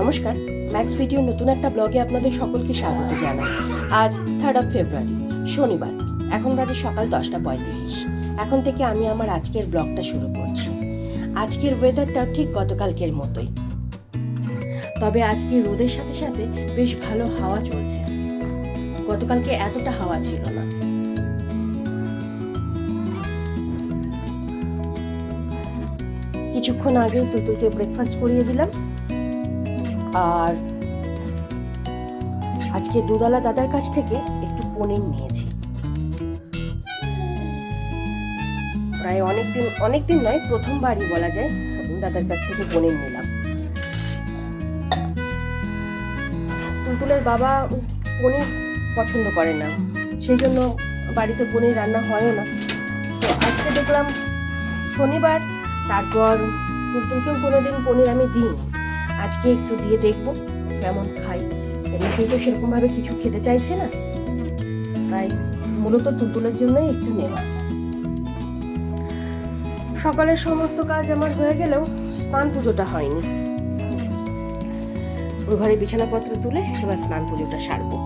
নমস্কার। Max video নতুন একটা ব্লগে আপনাদের সকলকে স্বাগত জানাই। আজ থার্ড অফ ফেব্রুয়ারি শনিবার। এখন বাজে সকাল দশটা পঁয়ত্রিশ। এখন থেকে আমি আমার আজকের ব্লগটা শুরু করছি। আজকের ওয়েদারটাও ঠিক গতকালকের মতোই। তবে আজকে রোদের সাথে সাথে বেশ ভালো হাওয়া চলছে। গতকালকে এতটা হাওয়া ছিল না। কিছুক্ষণ আগে তুতুলকে ব্রেকফাস্ট করিয়ে দিলাম। আর আজকে দুধালা দাদার কাছ থেকে একটু পনির নিয়েছি। প্রায় অনেকদিন অনেকদিন নয়, প্রথমবারই বলা যায় দাদার কাছ থেকে পনির নিলাম। তুলতুলের বাবা পনির পছন্দ করে না, সেই জন্য বাড়িতে পনির রান্না হয়ও না। তো আজকে দেখলাম শনিবার, তারপর তুলতুলকেও কোনোদিন পনির আমি দিই আজকে একটু দিয়ে দেখব কেমন খাই এমনিতেই তো সেরকমভাবে কিছু খেতে চাইছে না। তাই মূলত তুলতুলের জন্যই একটু নেওয়া। সকালের সমস্ত কাজ আমার হয়ে গেলেও স্নান পুজোটা হয়নি। ঘরে বিছানাপত্র তুলে এবার স্নান পুজোটা সারবো।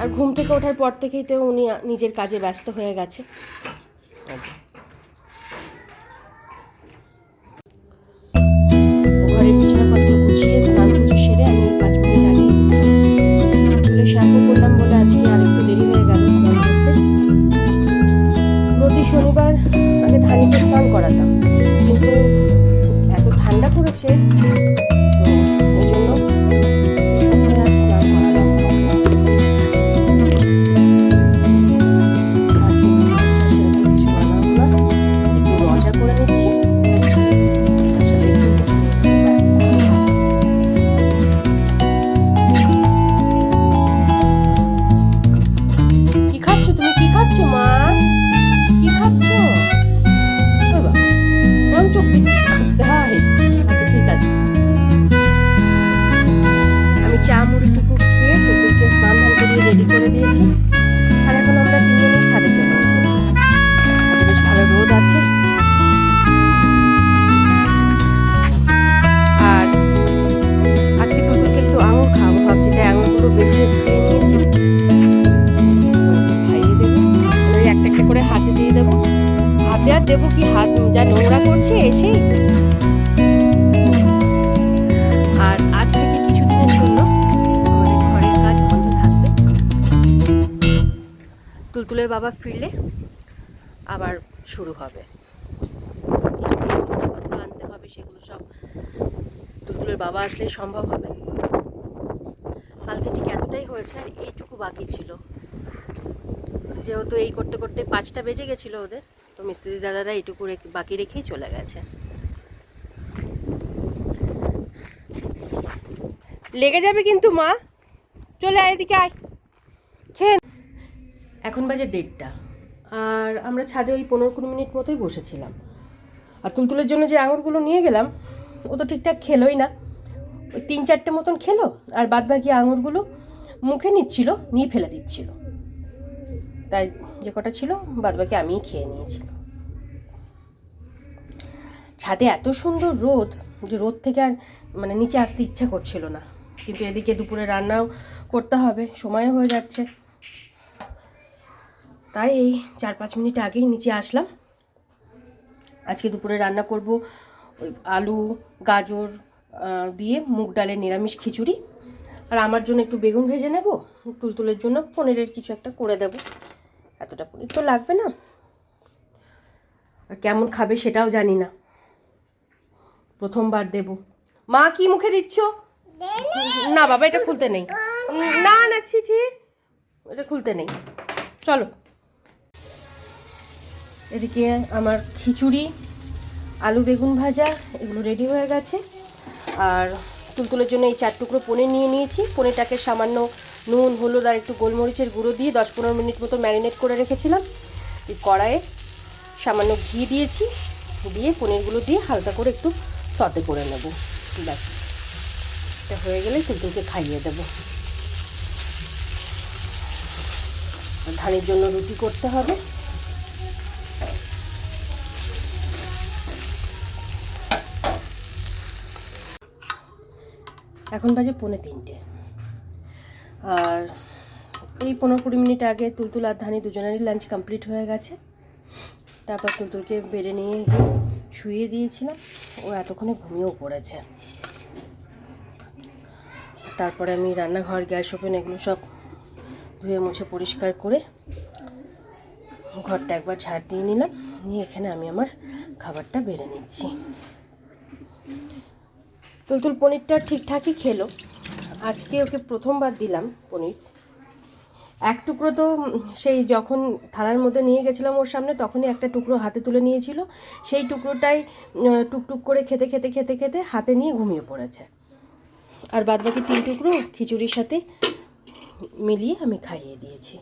আর ঘুম থেকে ওঠার পর থেকেই তো উনি নিজের কাজে ব্যস্ত হয়ে গেছে। তুলতুলের বাবা ফিরলে আবার শুরু হবে। আনতে হবে, সেগুলো সব তুলতুলের বাবা আসলে সম্ভব হবে। কালকে ঠিক এতটাই হয়েছে আর এইটুকু বাকি ছিল। যেহেতু এই করতে করতে পাঁচটা বেজে গেছিল ওদের, তো মিস্ত্রি দাদারা এইটুকু বাকি রেখেই চলে গেছে। লেগে যাবে কিন্তু মা। চলে আয় এদিকে আয়। খেয়ে। এখন বাজে দেড়টা। আর আমরা ছাদে ওই পনেরো কুড়ি মিনিট মতোই বসেছিলাম। আর তুলতুলের জন্য যে আঙুরগুলো নিয়ে গেলাম, ও তো ঠিকঠাক খেলোই না। ওই তিন চারটে মতন খেলো, আর বাদ বাকি আঙুরগুলো মুখে নিচ্ছিল, নিয়ে ফেলে দিচ্ছিল। তাই যে কটা ছিল বাদ বাকি আমিই খেয়ে নিয়েছি। ছাদে এত সুন্দর রোদ যে রোদ থেকে আর মানে নিচে আসতে ইচ্ছা করছিল না। কিন্তু এদিকে দুপুরে রান্নাও করতে হবে, সময়ও হয়ে যাচ্ছে। তাই এই চার পাঁচ মিনিট আগেই নিচে আসলাম। আজকে দুপুরে রান্না করব ওই আলু, গাজর দিয়ে মুগ ডালের নিরামিষ খিচুড়ি। আর আমার জন্য একটু বেগুন ভেজে নেব, তুলতুলের জন্য পনিরের কিছু একটা করে দেব। এতটা পনির তো লাগবে না। আর কেমন খাবে সেটাও জানি না। প্রথমবার দেব। মা, কি মুখে দিচ্ছ? না বাবা, এটা খুলতে নেই। না না ছি। এটা খুলতে নেই। চলো। এদিকে আমার খিচুড়ি, আলু বেগুন ভাজা, এগুলো রেডি হয়ে গেছে। আর তুলতুলের জন্য এই চার টুকরো পনির নিয়ে নিয়েছি। পনিরটাকে সামান্য নুন, হলুদ আর একটু গোলমরিচের গুঁড়ো দিয়ে দশ পনেরো মিনিট মতো ম্যারিনেট করে রেখেছিলাম। এই কড়াইয়ে সামান্য ঘি দিয়েছি। দিয়ে পনিরগুলো দিয়ে হালকা করে একটু সতে করে নেব। ব্যাস, এটা হয়ে গেলে তুলতুলকে খাইয়ে দেবো। ধানের জন্য রুটি করতে হবে। এখন বাজে পৌনে তিনটে। আর এই পনেরো কুড়ি মিনিট আগে তুলতুল আর ধানি দুজনেরই লাঞ্চ কমপ্লিট হয়ে গেছে। তারপর তুলতুলকে বেড়ে নিয়ে শুয়ে দিয়েছিলাম। ও এতক্ষণে ঘুমিয়েও পড়েছে। তারপরে আমি রান্নাঘর, গ্যাস ওভেন এগুলো সব ধুয়ে মুছে পরিষ্কার করে ঘরটা একবার ঝাড় দিয়ে নিলাম। নিয়ে এখানে আমি আমার খাবারটা বেড়ে নিচ্ছি। তুলতুল পনিরটা ঠিকঠাকই খেলো। আজকে ওকে প্রথমবার দিলাম পনির। এক টুকরো তো সেই যখন থালার মধ্যে নিয়ে গেছিলাম ওর সামনে, তখনই একটা টুকরো হাতে তুলে নিয়েছিল। সেই টুকরোটাই টুকটুক করে খেতে খেতে খেতে খেতে হাতে নিয়ে ঘুমিয়ে পড়েছে। আর বাদ বাকি তিন টুকরো খিচুড়ির সাথে মিলিয়ে আমি খাইয়ে দিয়েছি।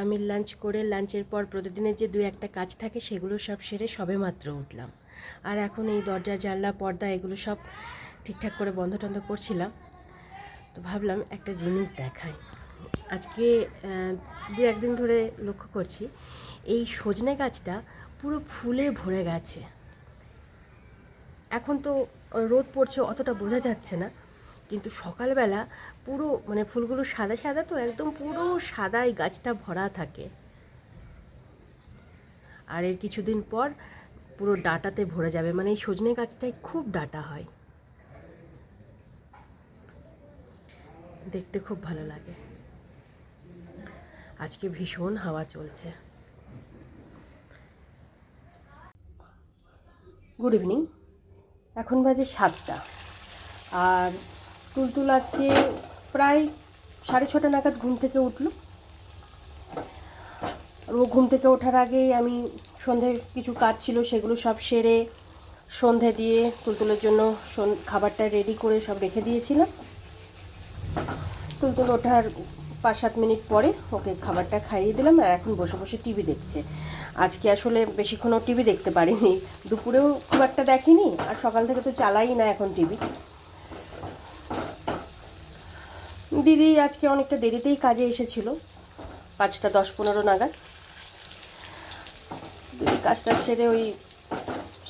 আমি লাঞ্চ করে লাঞ্চের পর প্রতিদিনের যে দু একটা কাজ থাকে সেগুলো সব সেরে সবে মাত্র উঠলাম। আর এখন এই দরজা, জানলা, পর্দা এগুলো সব ঠিকঠাক করে বন্ধ টন্ধ করছিলাম। তো ভাবলাম একটা জিনিস দেখাই। আজকে দু একদিন ধরে লক্ষ্য করছি, এই সজনে গাছটা পুরো ফুলে ভরে গেছে। এখন তো রোদ পড়ছে, অতটা বোঝা যাচ্ছে না। কিন্তু সকালবেলা পুরো মানে ফুলগুলো সাদা সাদা তো একদম পুরো সাদা এই গাছটা ভরা থাকে। আর এর কিছুদিন পর পুরো ডাটাতে ভরে যাবে। মানে এই সজনে গাছটায় খুব ডাটা হয়। দেখতে খুব ভালো লাগে। আজকে ভীষণ হাওয়া চলছে। গুড ইভিনিং এখন বাজে সাতটা। আর তুলতুল আজকে প্রায় সাড়ে ছটা নাগাদ ঘুম থেকে উঠল। আর ও ঘুম থেকে ওঠার আগেই আমি সন্ধ্যায় কিছু কাজ ছিল সেগুলো সব সেরে সন্ধে দিয়ে তুলতুলের জন্য খাবারটা রেডি করে সব রেখে দিয়েছিলাম। তুলতুল ওঠার পাঁচ সাত মিনিট পরে ওকে খাবারটা খাইয়ে দিলাম আর এখন বসে বসে টিভি দেখছে। আজকে আসলে বেশিক্ষণও টিভি দেখতে পারিনি। দুপুরেও খুব একটা দেখিনি আর সকাল থেকে তো চালাই না এখন টিভি দিদি আজকে অনেকটা দেরিতেই কাজে এসেছিল। পাঁচটা দশ পনেরো নাগাদ। দিদি কাজটা সেরে ওই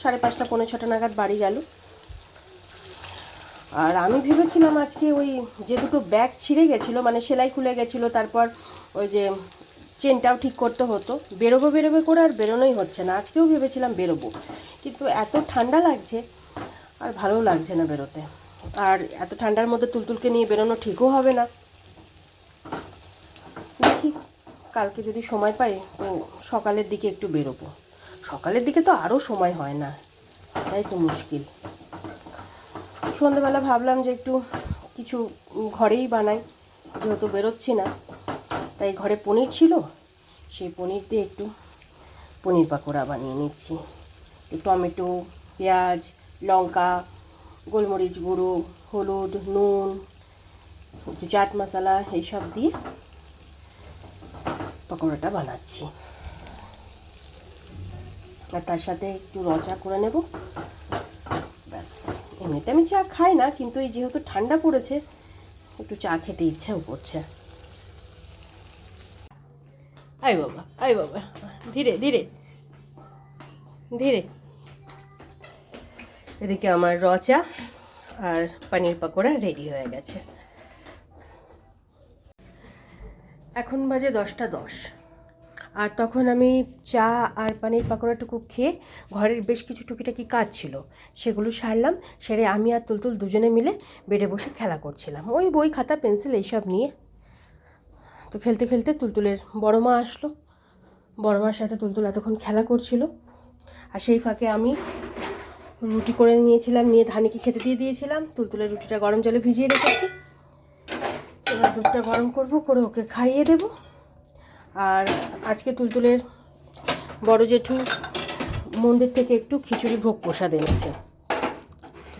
সাড়ে পাঁচটা, পৌনে ছটা নাগাদ বাড়ি গেল। আর আমি ভেবেছিলাম আজকে ওই যে দুটো ব্যাগ ছিঁড়ে গেছিল মানে সেলাই খুলে গেছিল, তারপর ওই যে চেনটাও ঠিক করতে হতো। বেরোবো, বেরোবে করে আর বেরোনোই হচ্ছে না। আজকেও ভেবেছিলাম বেরোবো। কিন্তু এত ঠান্ডা লাগছে, আর ভালোও লাগছে না বেরোতে। আর এত ঠান্ডার মধ্যে তুলতুলকে নিয়ে বেরোনো ঠিকও হবে না। দেখি, কালকে যদি সময় পাই তো সকালের দিকে একটু বেরোবো। সকালের দিকে তো আরও সময় হয় না। তাই তো মুশকিল। সন্ধ্যেবেলা ভাবলাম যে একটু কিছু ঘরেই বানাই, যেহেতু বেরোচ্ছি না। তাই ঘরে পনির ছিল, সেই পনির দিয়ে একটু পনির পাকোড়া বানিয়ে নিচ্ছি। টমেটো, পেঁয়াজ, লঙ্কা গোলমরিচ গুঁড়ো, হলুদ, নুন চাট মশলা এইসব দিয়ে পকোড়াটা বানাচ্ছি। আর তার সাথে একটু রচা করে নেব। ব্যাস, এমনিতে আমি চা খাই না, কিন্তু এই যেহেতু ঠান্ডা পড়েছে, একটু চা খেতে ইচ্ছেও করছে। আয় বাবা আয় বাবা, ধীরে ধীরে ধীরে। এদিকে আমার রচা আর পানির পাকোড়া রেডি হয়ে গেছে। এখন বাজে দশটা দশ। আর তখন আমি চা আর পানির পাকোড়াটুকু খেয়ে ঘরের বেশ কিছু টুকিটাকি কাজ ছিল, সেগুলো সারলাম, সেরে আমি আর তুলতুল দুজনে মিলে বেডে বসে খেলা করছিলাম। ওই বই, খাতা, পেন্সিল এইসব নিয়ে তো খেলতে খেলতে তুলতুলের বড় মা আসলো। বড় মার সাথে তুলতুল এতক্ষণ খেলা করছিল। আর সেই ফাঁকে আমি রুটি করে নিয়েছিলাম, নিয়ে ধানিকে খেতে দিয়ে দিয়েছিলাম। তুলতুলের রুটিটা গরম জলে ভিজিয়ে রেখেছি। এবার দুধটা গরম করব, করে ওকে খাইয়ে দেব। আর আজকে তুলতুলের বড় জেঠু মন্দির থেকে একটু খিচুড়ি ভোগ প্রসাদ এনেছে।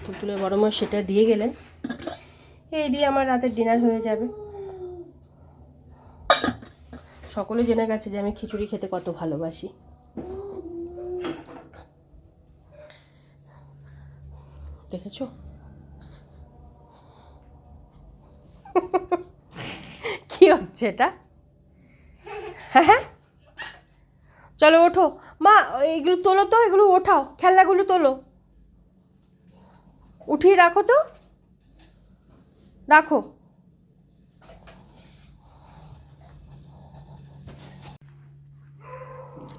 তুলতুলের বড় মা সেটা দিয়ে গেলেন। এই দিয়ে আমার রাতের ডিনার হয়ে যাবে। সকলে জেনে গেছে যে আমি খিচুড়ি খেতে কত ভালোবাসি। দেখেছ? কি হচ্ছে এটা? হ্যাঁ হ্যাঁ। চলো, ওঠো। মা, এগুলো তোলো তো, এগুলো ওঠাও। খেলনাগুলো তোলো। উঠিয়ে রাখো তো। রাখো।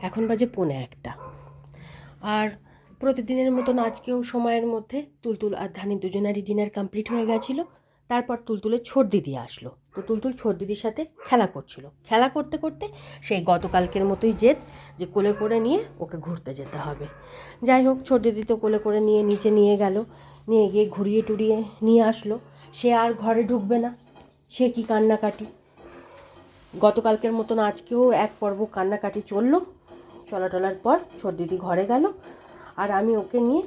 এখন বাজে পৌনে একটা। আর প্রতিদিনের মতন আজকেও সময়ের মধ্যে তুলতুল আর ধানি দুজনারই ডিনার কমপ্লিট হয়ে গেছিল। তারপর তুলতুলের ছোট দিদি আসলো। তো তুলতুল ছোট দিদির সাথে খেলা করছিল। খেলা করতে করতে সেই গতকালকের মতোই জেদ যে কোলে করে নিয়ে ওকে ঘুরতে যেতে হবে। যাই হোক, ছোট দিদি তো কোলে করে নিয়ে নিচে নিয়ে গেল। নিয়ে গিয়ে ঘুরিয়ে টুরিয়ে নিয়ে আসলো। সে আর ঘরে ঢুকবে না। সে কি কান্নাকাটি? গতকালকের মতন আজকেও এক পর্ব কান্নাকাটি চলল। চলা টলার পর ছোট দিদি ঘরে গেল। আর আমি ওকে নিয়ে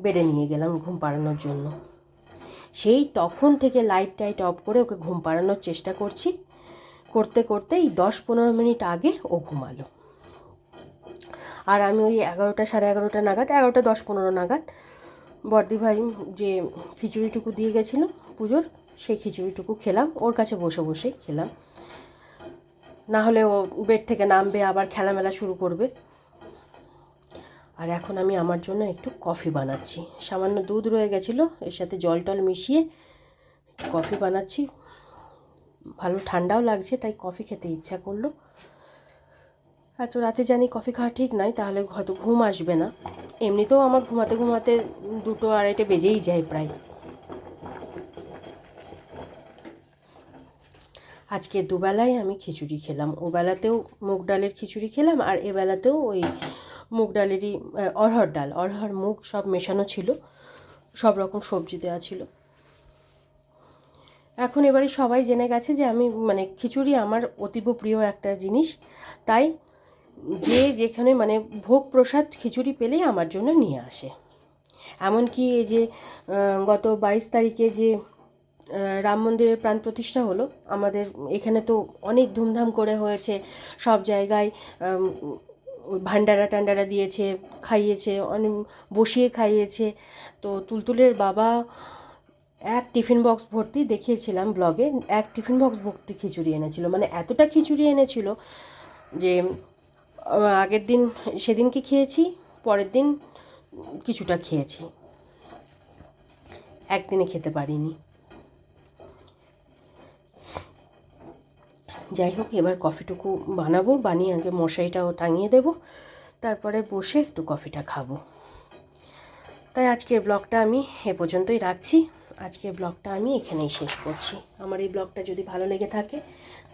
বেডে নিয়ে গেলাম ঘুম পাড়ানোর জন্য। সেই তখন থেকে লাইট টাইট অফ করে ওকে ঘুম পাড়ানোর চেষ্টা করছি। করতে করতে এই দশ পনেরো মিনিট আগে ও ঘুমালো। আর আমি ওই এগারোটা, সাড়ে এগারোটা নাগাদ, এগারোটা, দশ পনেরো নাগাদ বর্দি ভাই যে খিচুড়িটুকু দিয়ে গেছিল পুজোর, সেই খিচুড়িটুকু খেলাম। ওর কাছে বসে বসেই খেলাম। না হলে ও বেড থেকে নামবে, আবার খেলামেলা শুরু করবে। আর এখন আমি আমার জন্য একটু কফি বানাচ্ছি। সামান্য দুধ রয়ে গেছিল, এর সাথে জল টল মিশিয়ে কফি বানাচ্ছি। ভালো ঠান্ডাও লাগছে, তাই কফি খেতে ইচ্ছা করল। এত রাতে জানি কফি খাওয়া ঠিক নয় তাহলে হয়তো ঘুম আসবে না। এমনিতেও আমার ঘুমাতে ঘুমাতে দুটো আড়াইটে বেজেই যায় প্রায়। আজকে দুবেলায় আমি খিচুড়ি খেলাম। ওবেলাতেও মুগ ডালের খিচুড়ি খেলাম, আর এবেলাতেও ওই মুগ ডালেরই অরহর ডাল। অরহর মুগ সব মেশানো ছিল। সব রকম সবজি দেওয়া ছিল। এখন এবারে সবাই জেনে গেছে যে আমি মানে খিচুড়ি আমার অতীব প্রিয় একটা জিনিস। তাই যে যেখানে মানে ভোগ প্রসাদ খিচুড়ি পেলেই আমার জন্য নিয়ে আসে। এমনকি এই যে গত বাইশ তারিখে যে রাম মন্দিরের প্রাণ প্রতিষ্ঠা হলো, আমাদের এখানে তো অনেক ধুমধাম করে হয়েছে। সব জায়গায় ওই ভান্ডারা টান্ডারা দিয়েছে, খাইয়েছে, অনেক বসিয়ে খাইয়েছে। তো তুলতুলের বাবা এক টিফিন বক্স ভর্তি দেখিয়েছিলাম ব্লগে, এক টিফিন বক্স ভর্তি খিচুড়ি এনেছিল। মানে এতটা খিচুড়ি এনেছিল যে আগের দিন সেদিনকে খেয়েছি, পরের দিন কিছুটা খেয়েছি। একদিনে খেতে পারিনি। যাই হোক এবার কফিটুকু বানাবো, বানিয়ে আগে মশাইটাও টাঙিয়ে দেবো, তারপরে বসে একটু কফিটা খাব। তাই আজকের ব্লগটা আমি এ পর্যন্তই রাখছি। আজকের ব্লগটা আমি এখানেই শেষ করছি। আমার এই ব্লগটা যদি ভালো লেগে থাকে,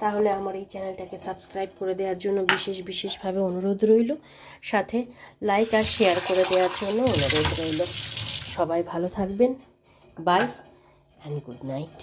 তাহলে আমার এই চ্যানেলটাকে সাবস্ক্রাইব করে দেওয়ার জন্য বিশেষ বিশেষভাবে অনুরোধ রইল। সাথে লাইক আর শেয়ার করে দেওয়ার জন্য অনুরোধ রইল। সবাই ভালো থাকবেন। By and good night